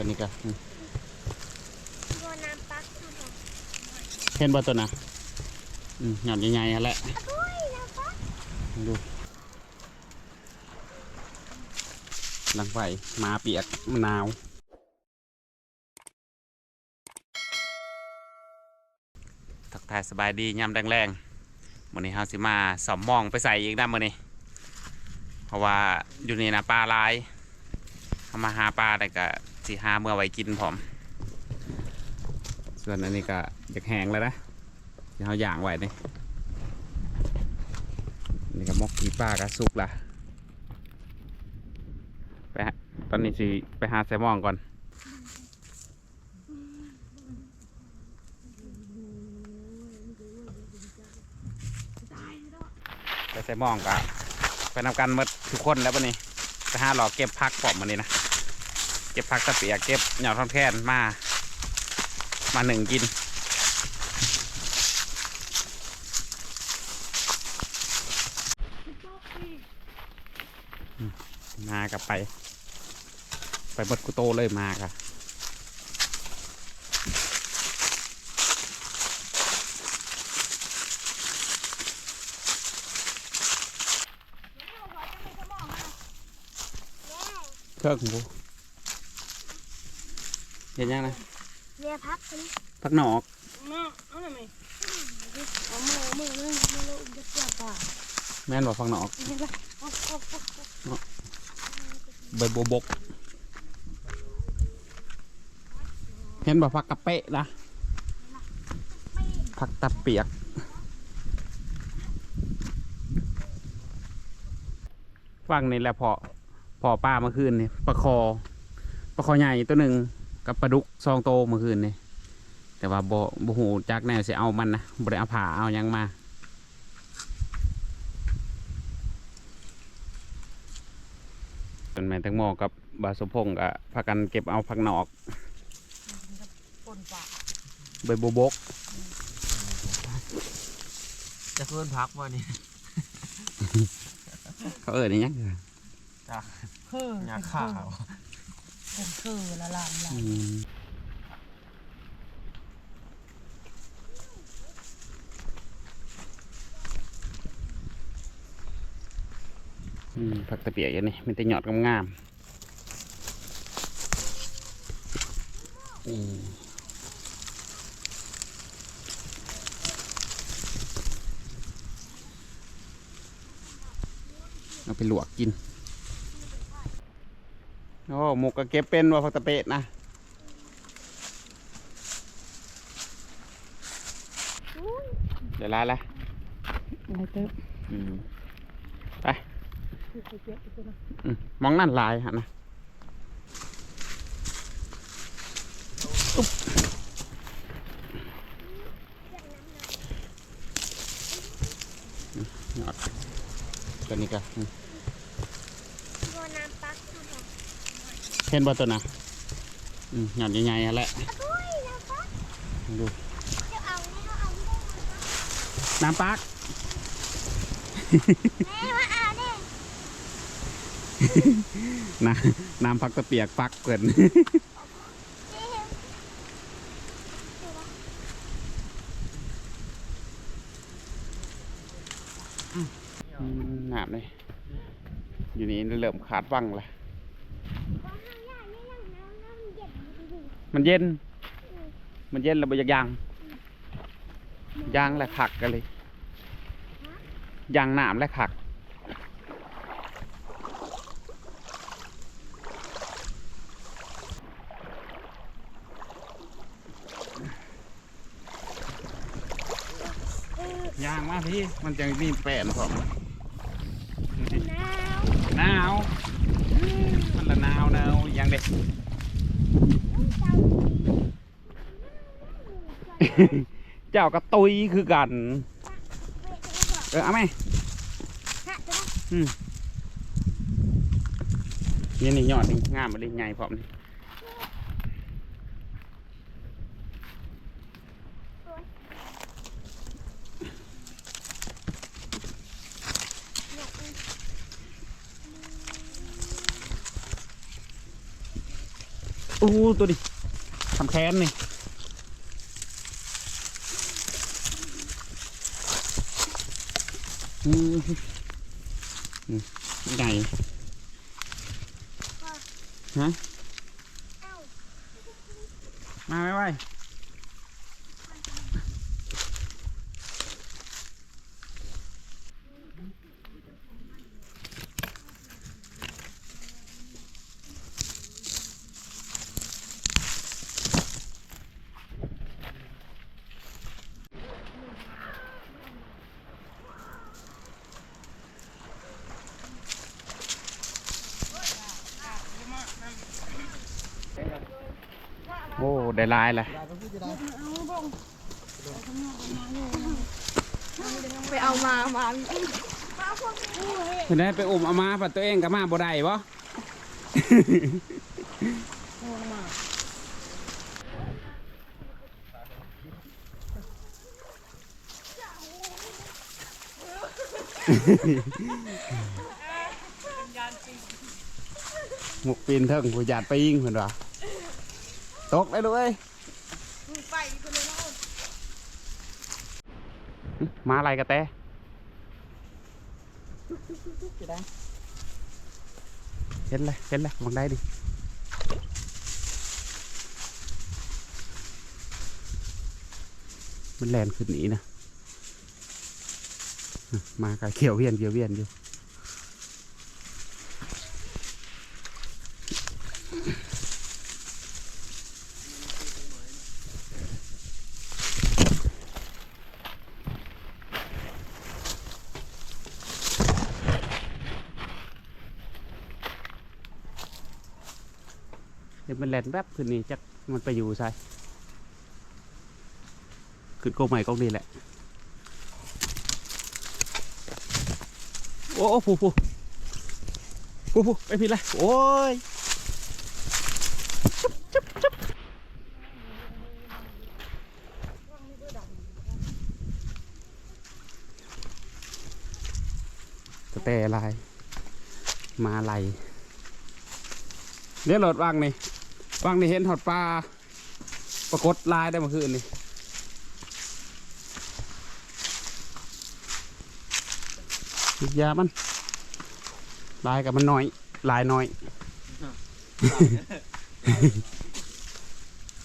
ตัวนี้ก็อืมโดนน้ำปักค่ะบอกเห็นบ่ตัวน่ะอืมหย่อนใหญ่ๆนั่นแหละอุ้ยน้ำปักดูหลังไฟมาเปียกมะนาวทักทายสบายดียามแรงๆวันนี้เฮาสิมาสอมมองไปใส่อีกนะมื้อนี้ เพราะว่าอยู่นี่นะปลาหลายเฮามาหาปลาแต่ก็ สิหาเมื่อไว้กินพร้อม ส่วนอันนี้ก็อยากแห้งแล้วนะที่เฮาย่างไว้นี่นี่ก็มกกีป้ากระสุกละไปฮะตอนนี้สิไปหาแซลมอนก่อนไปแซลมอนกะไปนำกันหมดทุกคนแล้ววันนี้ไปหาหลอกเก็บพักปอมมันนี่นะ เก็บพักตะเปียกเก็บเหยอดทอนแค้นมา มาหนึ่งกิน มากับไป ไปหมดกุโตเลยมาค่ะเครื่องกู เห็นยังนะเรียพักกันพักหนอกมาเอาหน่อยไหมเอามือมือมือมือจะเกี่ยวป่ะแม่นบอกพักหนอกเห็นปะโอ้โหโอ้โหใบบัวบก เห็นบอกพักกระเปะนะพักตะเปียกฟังนี่แหละพอพอป้าเมื่อคืนนี่ปลาคอปลาคอใหญ่ตัวหนึ่ง กับปลาดุกซองโตเมื่อคืนนี่แต่ว่าบ่บ่หูจักแนวสิเอามันนะบ่ได้เอาผ่าเอาหยังมาเป็นแม่นแตงโมกับบาสมพงษ์ก็พากันเก็บเอาผักหนอกปนปากใบบัวบก จะเพื่อนพักว่านี่ เขาเอ่ยนี่ยังเฮ้อหยาข่าว เป็นคือละลามละผักตะเปียกอย่างนี้มันจะหยอดงามๆอืมเอาไปลวกกิน โอ้หมกก็เก็บเป็นว่าผักตะเปะนะเดี๋ยวลาละอะไรเต๊ะอืมไปอืมมองนั่นลายฮะนะอุ๊บอืมยอดตัวนี้ก็อืม โดนน้ำปักค่ะบอก เห็นบ่ตัวน่ะอืมหยอดใหญ่ๆนั่นแหละอุ้ยน้ำปักดูจะเอาไม่เอาเอาไม่ได้น้ำปักแม่ว่าเอาเนี่ยน้ำน้ำพักตะเปียกปักเกินอืมหนามเลยอยู่นี่เริ่มขาดฟังละ ว่าห้างยากเนี่ยยังน้ำน้ำเย็นอยู่ดี มันเย็น มันเย็นแล้วบ่อยากยางยางและขักกันเลยยางหนามและขักยางมาพี่ มันจะมีแป้นผมหนาว หนาว มันละหนาวหนาวยังเด็ก เจ้าเจ้าก็ตุยคือกัน เออเอาไหมฮะจะได้นี่นี่ยอดนี่งามมาเลยใหญ่พร้อมนี่ โอ้ ตัวนี้ทำแค้นนี่อืมอืมใหญ่ฮะเอ้ามาไว้ไว้ โอ้ได้หลายเลยไปเอามามาเพิ่นได้ไปอุ้มเอามาปัดตัวเองกับมาบ่ได้บ่หมกปีนเถิงผู้หยาดไปยิงเพิ่นว่า ตกได้ด้วยไปคนเลยเนาะมาอะไรกระแตเห็นเลยเห็นเลยมองได้ดิมันแลนขึ้นหนีนะ มากะเขียวเวียนเขียวเวียนอยู่ี๋ยวมันแลนแวบขึ้นนี่จักมันไปอยู่ใช่ขึ้นโกใหม่กองนี่แหละ โอ้ผู้ผู้ผู้ผู้ไปผิดลยโอ้ยจุ๊บจุ๊บจุ๊บกระแตลาย มาไหลเรียกรถว่างนี่ ว่างนี่เห็นหอดปลาปรากฏลายได้เมื่อคืนนี่ยามันลายกับมันน้อย ลายน้อย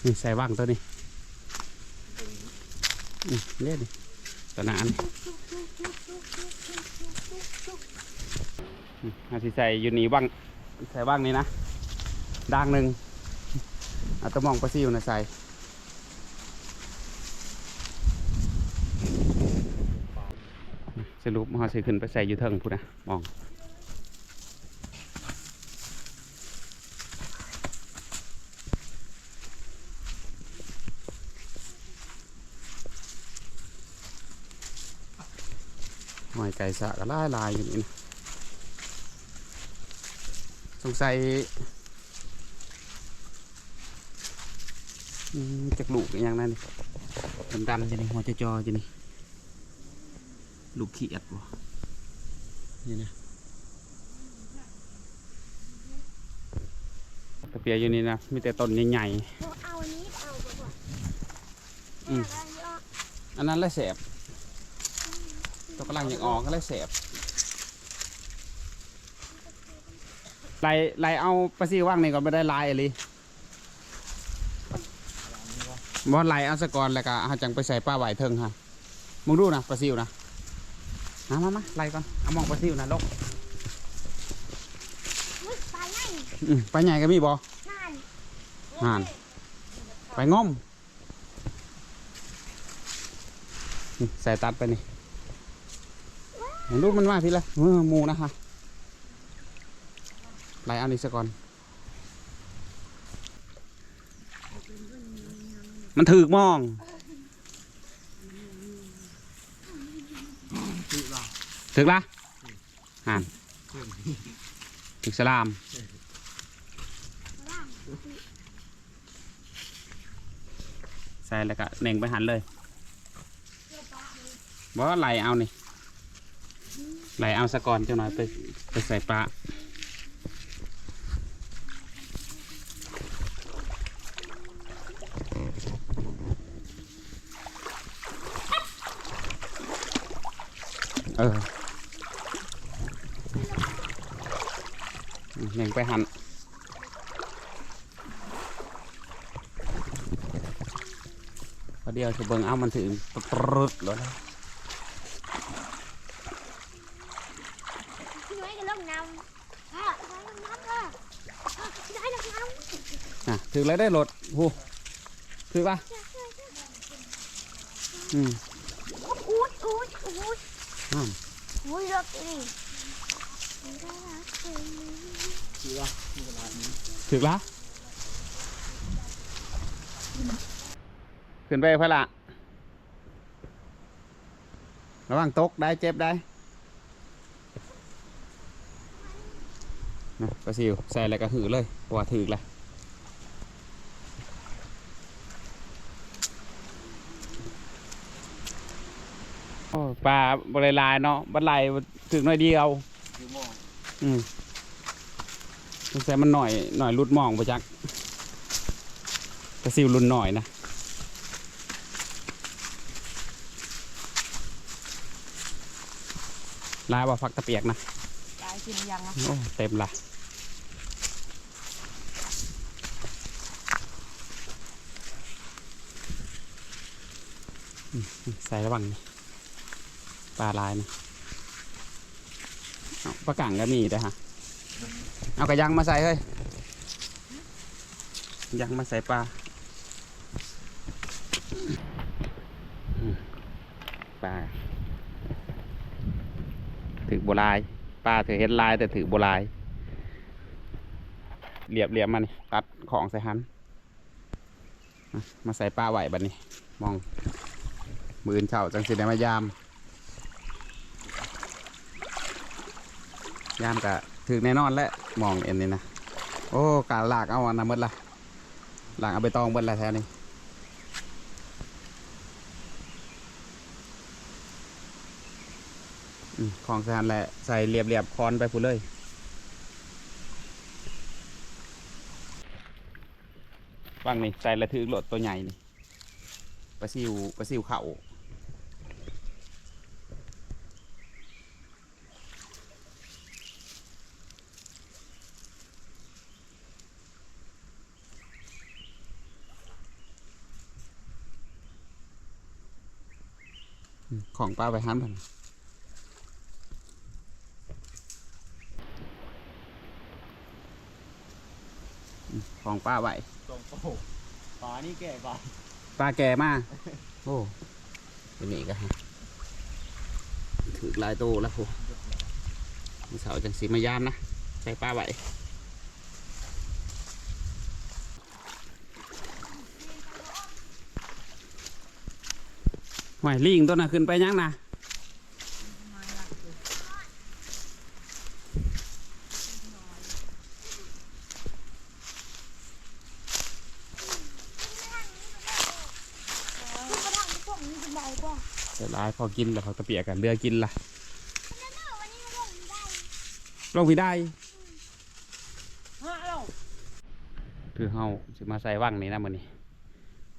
นี่ใส่ว่างตัวนี้เรียกดิตัวหนานอืมอาทิใส่อยู่นี่ว่างใส่ว่างนี่นะด่างหนึ่ง อาตมองปลาซิวนะใส่สรุปมาสิขึ้นไปใส่อยู่เทิงพูดนะมองหอยไก่สะก็ลายลายอยู่นี่นะสงสัยอืม จากลูกอหย่างนั้นนี่ดำๆจะนี่หัวจะจอจะนี่ลูกขี้อัดวะนี่นะตะเปียอยู่นี่นะมีแต่ต้นใหญ่เอาอันนี้เอาไปก่อนอืมๆอันนั้นแหละแสบตัวกำลังอยากออกก็เลยแสบไล่ไล่เอาปลาซิวว่างนี่ก่อนไม่ได้ลายอะไร บอลไล่เอาสะกอนแล้วก็เอาจังไปใส่ปลาไหวเทิงฮะมึงดูนะปลาซิวนะมามามาไล่ก่อนเอามองปลาซิวนะลกมึงไปไหนอืมไปใหญ่ก็มีบอ นั่นห่านไปง้อมนี่ใส่ตัดไปนี่เห็นรูปมันมาพี่ละเออหมูนะคะไล่เอานี่ซะก่อน มันถือกมองถึกละห่านถึกสลามใส่แล้วก็เน่งไปหันเลยบอกว่าไหลเอานี่ไหลเอาสะก่อนเจ้าหน่อยไปไปใส่ปลา ออเน่งไปหันพอเดียวจะเบิ่งเอามันถึงตรึดแล้วนะพี่น้อยกับลงน้ำอะได้ลงน้ำอะอะได้ลงน้ำอะถึงแล้วได้รถโอ้ถึงปะอืมอูดอูดอู ดอืมอูดรถนี่ได้รักเลยถึงละขึ้นไปเพื่อละระวังตกได้เจ็บได้นะปลาซิวใส่อะไรก็หือเลยเพราะว่าถึกละ ปลาบริลายเนาะบัดไหลถึงหน่อยเดียวอยู่มองอืมสงสัยมันหน่อยหน่อยรุดหมองไปจักกระซิวรุนหน่อยนะลายว่าฟักตะเปียกนะยายกินยังอะโอ้เต็มละอืมใส่ระวังนี่ ปลาลายนะเอาปลากังก็มีด้ฮะเอากระยังมาใส่เฮ้ยยังมาใส่ปลาปลาถือโบลายปลาถือเห็ดลายแต่ถือโบลายเรียบเรียบมันตัดของใส่หันมาใส่ปลาไหวบัดนนี้ มอง มือนเข่าจังสิได้มายาม ยามกะถึงแน่นอนและมองเอ็นนี่นะโอ้กาลากเอาอันนั้นหมดละหลังเอาไปตองหมดละแท้นี่ของสานแหละใส่เรียบเรียบๆคอนไปพูดเลยฟังนี่ใส่ละถือโหลดตัวใหญ่นี่ปลาซิวปลาซิวเข่าอืม ของป้าไปห้ามกันอืมของป้าไหวตรงโอ้โหปลานี่แก่ปลาปลาแก่มาก โอ้เป็นนี่ก็ฮะถือลายโตแล้วพูมีเสาจังสีมายามนะใส่ปลาไหว หวยลิงตัวน่ะขึ้นไปยังนะเดี๋ยวลายพอกินแล้วเขาตะเปียกกันเรือกินล่ะลงไปได้ฮะเราคือเฮาสิมาใส่วังนี่นะมื้อนี้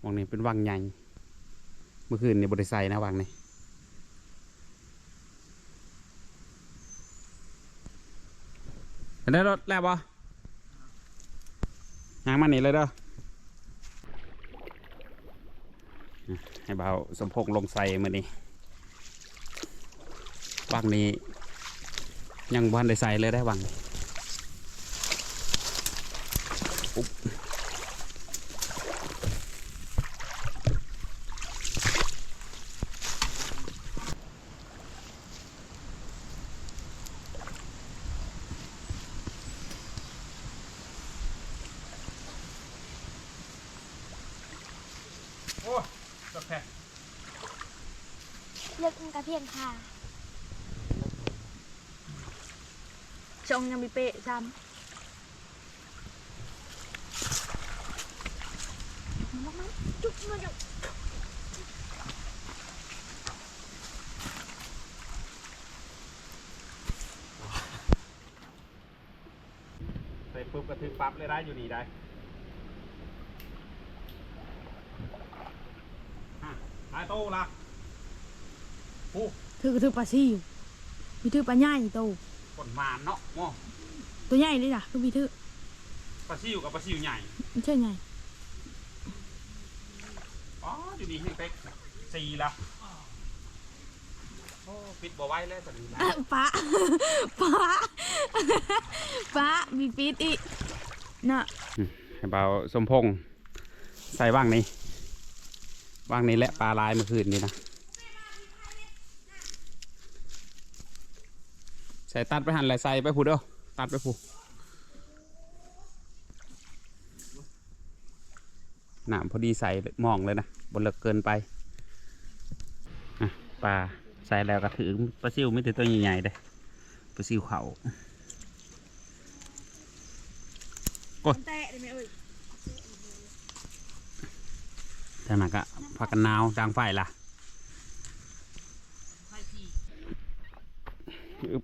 วังนี้เป็นวังใหญ่ เมื่อคืนนี่บ่ได้ใส่นะวังนี้ได้รถแล้วบ่ยางมานี่เลยเด้อให้เบาสมพงษ์ลงใส่มือนี้วังนี้ยังบ่ทันได้ใส่เลยได้วังนี้โอ้ตกแพ้ เลือกกระเพียงค่ะ ชงยังมีเปะซ้จุกมาจุกใส่ปุ๊บก็ถึงปั๊บเลยได้อยู่นี่ได้ฮะหายโตละำถือถือปลาซิวพี่ถือปลาใหญ่โต คนมาเนาะโม ตัวใหญ่เลยจ้ะคือพี่ถือปลาซิวกับปลาซิวใหญ่มันใช่ไงอ๋ออยู่นี่ให้เป๊กสี่ละโอ้ปิดบ่ไว้เลยตอนนี้นะป้าป้าป้าบีปีดอีกน่ะให้เบาสมพงษ์ใส่ว่างนี้ว่างนี้แหละปลาลายเมื่อคืนนี้นะใส่ตัดไปหันเลยใส่ไปผูเด้อ ตัดไปผูหนามพอดีใส่มองเลยนะบนเลิกเกินไปอะปลาใส่แล้วก็ถือปลาซิวไม่ถือตัวใหญ่ๆเลยปลาซิวเขาแตะได้ไหมเอ่ยทางนั้นก็พักกันหนาวดังไฟล่ะอึ๊บ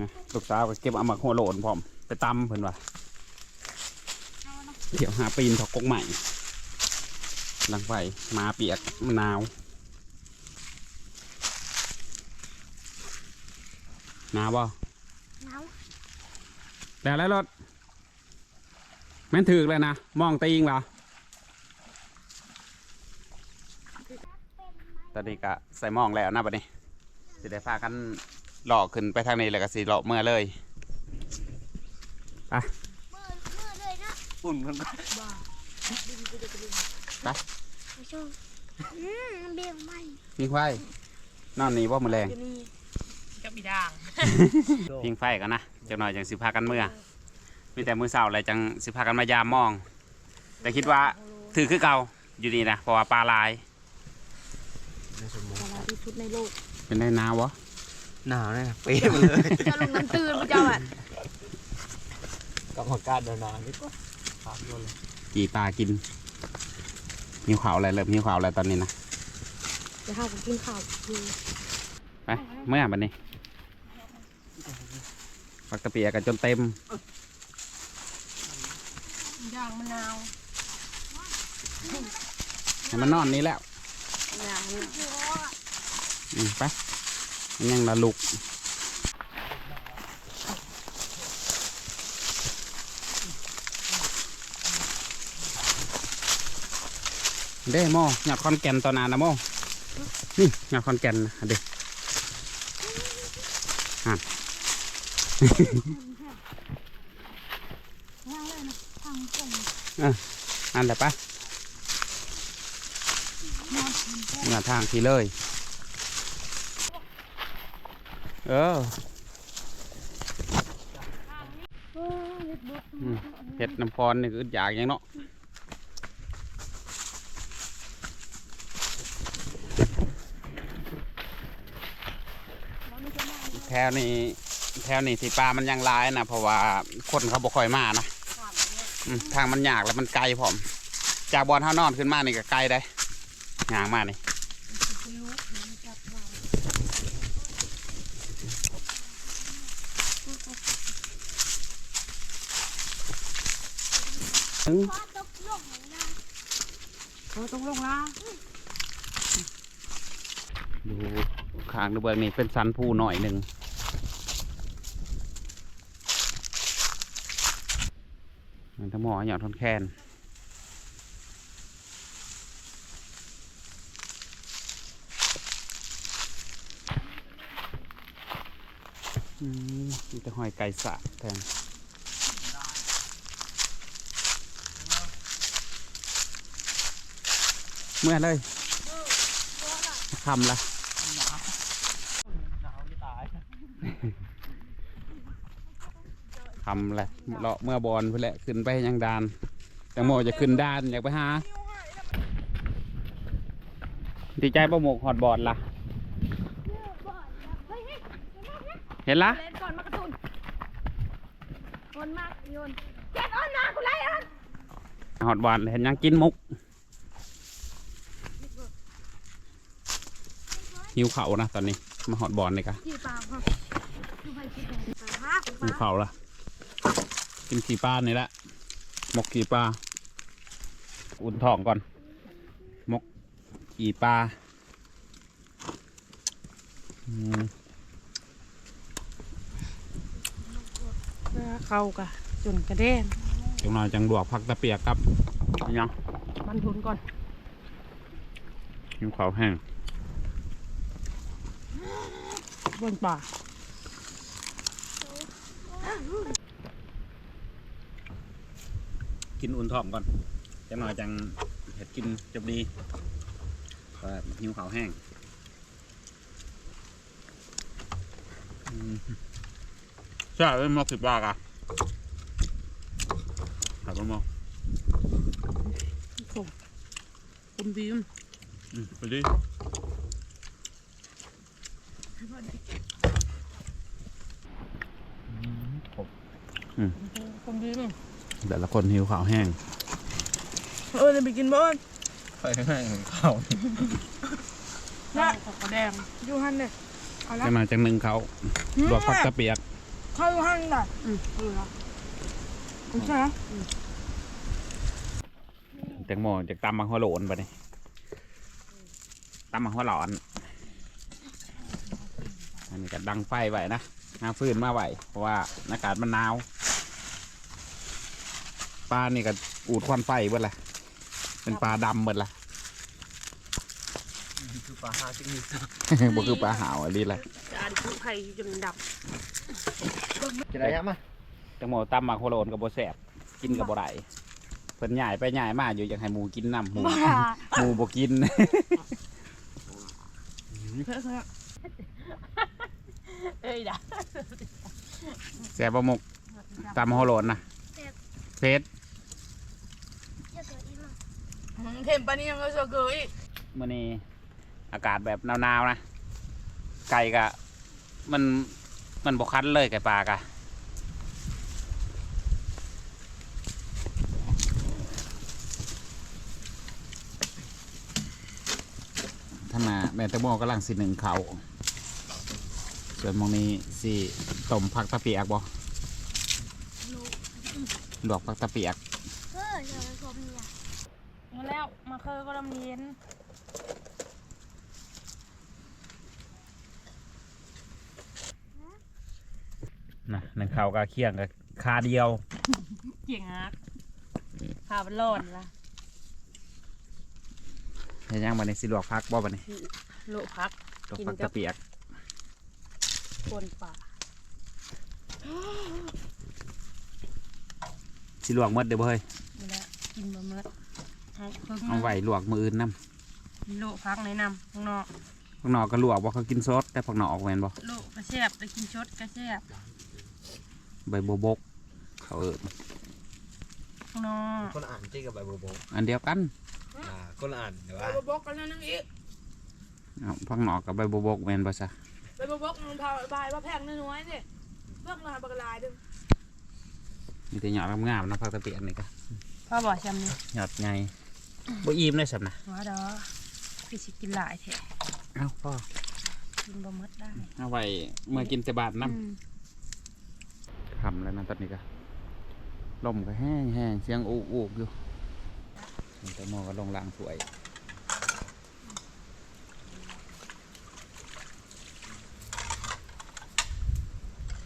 นะลูกสาวก็เก็บเอามาหัวโหลนพร้อมไปตำเพิ่นว่าเดี๋ยวหาปีนถอกกกใหม่ดังไฟหมาเปียกมะนาวหนาวบ่หนาวแล้วแล้วรถแม่นถือเลยนะ มองตีงเหรอตอนนี้ก็ใส่หมองแล้วนะบัดนี้สิได้พากัน หลอกขึ้นไปทางนี้แล้วก็สิหลอกเมื่อเลยเมื่อเมื่อเลยนะอุ่นมันไปชมอืมเบี่ยงไม่พิงไฟนอนนี่ว่ามือแรงอยู่นี่กับอีด่างพิงไฟกันนะจังหน่อยจังสิพากันเมื่อมีแต่มือเสาร์อะไรจังสิพากันมายามมอง แต่คิดว่าถือคือเก่าอยู่นี่นะเพราะว่าปลาลายปลาที่สุดในโลกเป็นได้นาวะ หนาวเนี่ยเป๊ะมาเลยเจ้าลงน้ำตื่นพระเจ้าอะกำลังการเดินนานนี่ก็ขาดเลยกี่ปลากินหิวข่าวอะไรเริ่มหิวข่าวอะไรตอนนี้นะจะห้าผมกินข้าวอยู่ไปเมื่อบัดนี้ปักตะเปียกันจนเต็มย่างมะนาวให้มันนอนนี้แล้วอย่างนี้อืมไปมัน ยังละลุกเด้โมหยอดคอนแกนตอนนานนะโมนี่หยอดคอนแกนนะเด็กย่างเลยนะอันแหละปะหน้าทางทีเลย เออเออเล็ดบุกอืมเห็ดน้ำพรนี่คืออยากอย่างเนาะแถวนี้แถวนี้ที่ปลามันยังหลายนะเพราะว่าคนเขาบ่ค่อยมานะอืมทางมันยากแล้วมันไกลผมจากบอลเท่านอนขึ้นมานี่ก็ไกลได้ยางมานี่ถึ งพอตกลงนะเราต้องลงละดูข้างดูเบื้องนี่เป็นสันผู้หน่อยหนึ่งมันทั้งหมอหยอดทนแคนอืมมีแต่หอยไก่สะแทน เมื่อเลยคำละหนาวที่ตายทำแหละเลาะเมื่อบอลเพื่อแหละขึ้นไปยังดานแตงโมจะขึ้นดานอยากไปหาดีใจประโมกหอดบอลล่ะเฮ้ยเฮ้ยเห็นละเล่นก่อนมากระตุนโอนมากโยนเจ็ดโอนมากูไล่อะหอดบอลเห็นยังกินมุก หิวเขานะตอนนี้ มาหอดบอลเลยกันหิวเข่าละกินขี่ปลานี่แหละหมกขี่ปลาอุ่นท้องก่อนหมกขี่ปลาเข้ากะจนกระเด้นจังหนอยจังดวกพักตะเปียกครับยังมันทุนก่อนหิวเขาแห้ง บนป่ากินอุ่นท้องก่อนจังหน่อยจังเห็ดกินจบดีก็หิวขาวแห้งใช่เป็นมอสิบบาทอะถามว่ามอกคุณบีมอืมไปดิ คุณบีมแต่ละคนหิวข้าวแห้ง เออจะไปกินบ้านไปให้เข้านะขอกระแดงอยู่หันเลยเอาละจังหน่อยจังหนึ่งเขาลวกผักตะเปียกเข้าอยู่หันได้อืมเออละคุณใช่ไหมแตงโมจากตำมาหัวโหลนไปนี่ตำมาหัวหลอนอันนี้ ก็ดังไฟไว้นะน้ำฟืนมาไว้เพราะว่าอากาศมันหนาวปลานี่ก็อูดควันไฟเบิดละเป็นปลาดำเบิดละคือปลาหาจิ้งหรีดบ่คือปลาหาวอันนี้แหละจะอ่านคุณไผ่จนดับจะได้ยังมาแตงโมตำมาหัวโหลนกับโบแสบกินกับบ่ได้เพิ่นใหญ่ไปใหญ่มาอยู่อยากให้หมูกินน้ำหมูหมูบ่กิน เพื่อนเอ้ยด่าแสบบ่หมกตำมาหัวโหลนนะเฟสจะเกิดอีกมั้งเข็มปานนี้ยังก็จะเกยอีกมื่อนี้อากาศแบบหนาวๆนะ ไก่กะ มันมันบกคันเลยไก่ปลากะท่านน่ะแม่แตงโมกำลังสิหนึ่งเขา ส่วนหมองนี้สิต้มผักตะเปียกบ่ลวกผักตะเปียกเออเดี๋ยวไปชมเนี่ยมาแล้วมาเคยก็ลำเลียนนะหนึ่งเขากะเคี่ยงกะคาเดียวเกี่ยงฮักพาไปรอดละเฮ็ดยังบัดนี้สิลวกผักบ่บัดนี้โลพัก ลวกผักตะเปียก คนป่าสิลวกหมดเด้อบ่เฮ้ยนี่แหละกินบะเมิดเอาเครื่องเอาไว้ลวกมืออื่นนํมีโลพักแนะนำข้างนอกข้างนอกก็ลวกบ่เขากินซดแต่ผักนอกออกแม่นบ่โลกระแซบไปกินชดกระแซบใบบัวบก เขาเอิ้นข้างนอกคนอ่านจี้กับใบโบโบอันเดียวกันอ่าคนอ่านเดี๋ยวว่าไปบอกกันนั่นนึงอีก เอาผักนอกกับใบบัวบกแม่นบ่ซะ ไปบอกมันพาบายว่าแพงน้อยๆสิเบื้องหน้าบักลายดึงมีแต่หยอดงามๆนะผักตะเปียกนี่ก็พ่อบอกชำนี่หยอดใหญ่บ่อิ่มเลยสับนะว่าดอพี่สิกินหลายแท้เอ้าพ่อกินบะเมิดได้เอาไว้เมื่อกินแต่บาดน้อืมำทำแล้วนะตอนนี้ก็ลมก็แห้งแห้งๆเสียงอูอูกอยู่แต่หมอก็ลงล่างสวย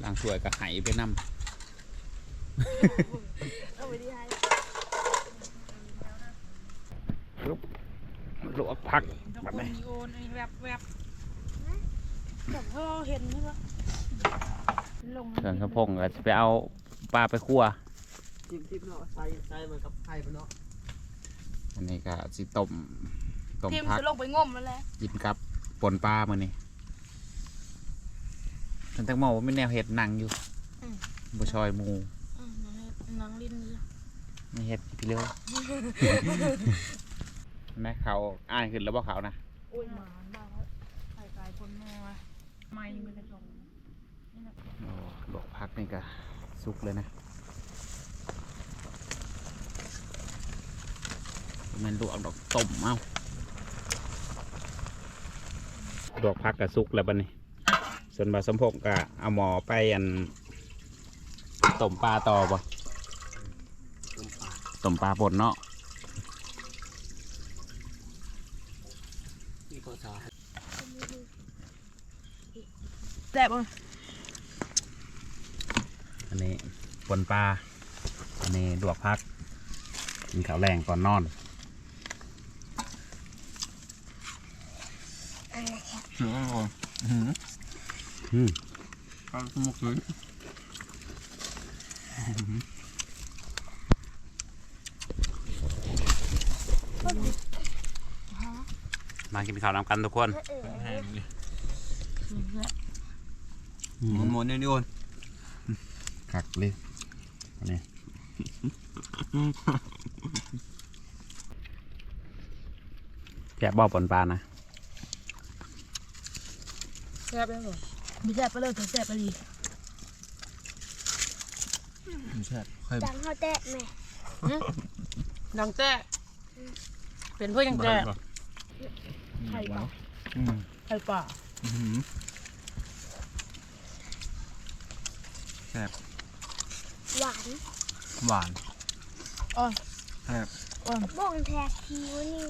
ล่างสวยก็ไหไปน้ำเอาไปดีให้ลวกผักทุกแบบคนนี้มีโอนไอ้แวบแวบแบบเขาเห็นใช่ปะลงส่วนสะพงก็จะไปเอาปลาไปคั่วจิ้มจิ้มเนาะใส่ใส่เหมือนกับไข่ปะเนาะอันนี้ก็สิต้มต้มทีมผักจะลงไปงมแล้วแหละกินกับปนปลามื้อนี้ ทันแตงโมว่าไม่แนวเห็ดหนังอยู่บ่ชอยหมูนังลิ้นนี่ไม่เห็ดพี่เลี้ยวแม่เขาอ่านขึ้นแล้วบ่เขานะโอ้ยหมาบ้าแล้วไข่กายคนแม่วะไม่มันจะลงโอ้ลวกผักนี่ก็สุกเลยนะแมันลวกดอกต้มเอาลวกผักก็สุกแล้วบัดนี้ ส่วนบาสมพงษ์ก็เอาหมอไปอันต้มปลาต่อบ่ต้มปลาป่นเนาะนี่ก็จะแซ่บอะอันนี้ปนปลา อันนี้ดวกพัก กินข้าวแรงก่อนนอนอืมอืม ข้าวสมุกเลยมากินข้าวนำกันทุกคนมุนหมุนๆนี่นี่โอนคักเลยนนี้แกะบ่อปนปลานะแซ่บได้บ่มี แซ่บไปเลยถึงแซ่บไปดีใช่ค่อยดังเขาแตะแม่ดังแจ้เป็นเพื่อนยังแจ้ไข่ปลาอืมไข่ป่าอื้อหือแซ่บหวานหวานอ๋อแซ่บบ้องแทกคิวนี่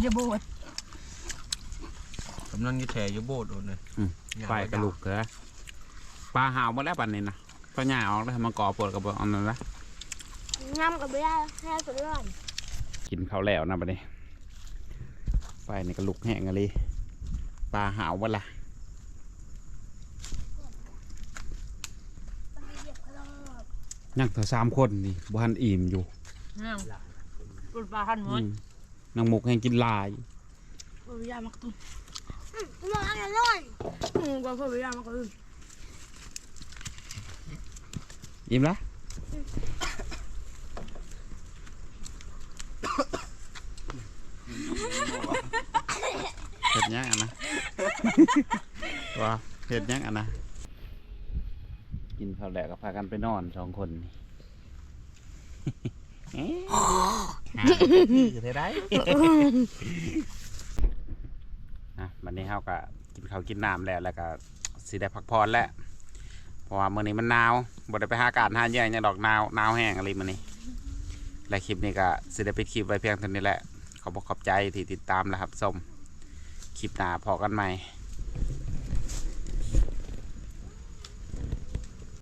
อย่าโบดกำลังจะแถอยู่โบดโอนเลยไปกระลูกเถอะปลาหาวหมาแล้วปันนี้นะตัวหญ้าออกแล้วให้มันก่อปวดกับอันนั้นละงามกับไม่ได้แค่สุดร้อนกินข้าวแล้วนะปันนี้ไฟนี่กระลูกแห้งอะไรปลาหาวหมดละยังเถอะสามคนนี่บ้านอิ่มอยู่นั่งปุ่นปลาหั่นหมอืดมนางหมกแห่งกินลายเพื่อยามักตุ้น ร้อนร้อนอืมก็เพื่อไปยามักตุ้นอิ่มละเห็ดยังอะนะว้าเห็ดยังอะนะ กินข้าวแหลกก็พากันไปนอนสองคนนี่จะได้ วันนี้เขาก็กินข้าวกินน้ำแล้วแล้วก็สิได้พักผ่อนแล้วเพราะว่ามื้อนี้มันหนาวบ่ได้ไปหาอากาศหาแย่งยังดอกหนาวหนาวแห้งอะไรมื้อนี้และคลิปนี้ก็สิได้ปิดคลิปไว้เพียงเท่านี้แหละขอบคุณขอบใจที่ติดตามนะครับส้มคลิปหน้าพอกันใหม่